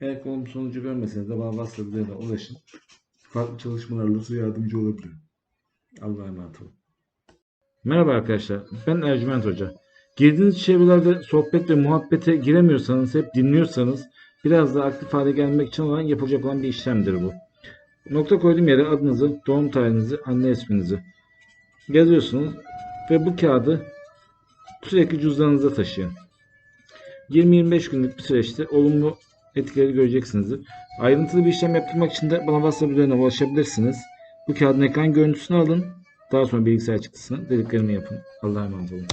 Eğer olumlu sonucu görmeseniz de bana WhatsApp üzerinden ulaşın. Farklı çalışmalarla size yardımcı olabilirim. Allah'a emanet olun. Merhaba arkadaşlar. Ben Ercüment Hoca. Girdiğiniz çevrelerde sohbet ve muhabbete giremiyorsanız, hep dinliyorsanız biraz daha aktif hale gelmek için olan yapılacak olan bir işlemdir bu. Nokta koyduğum yere adınızı, doğum tarihinizi, anne isminizi yazıyorsunuz ve bu kağıdı sürekli cüzdanınıza taşıyın. 20-25 günlük bir süreçte olumlu etkileri göreceksinizdir. Ayrıntılı bir işlem yaptırmak için de bana WhatsApp üzerinden ulaşabilirsiniz. Bu kağıdın ekran görüntüsünü alın. Daha sonra bilgisayar çıktısını dediklerimi yapın. Allah'a emanet olun.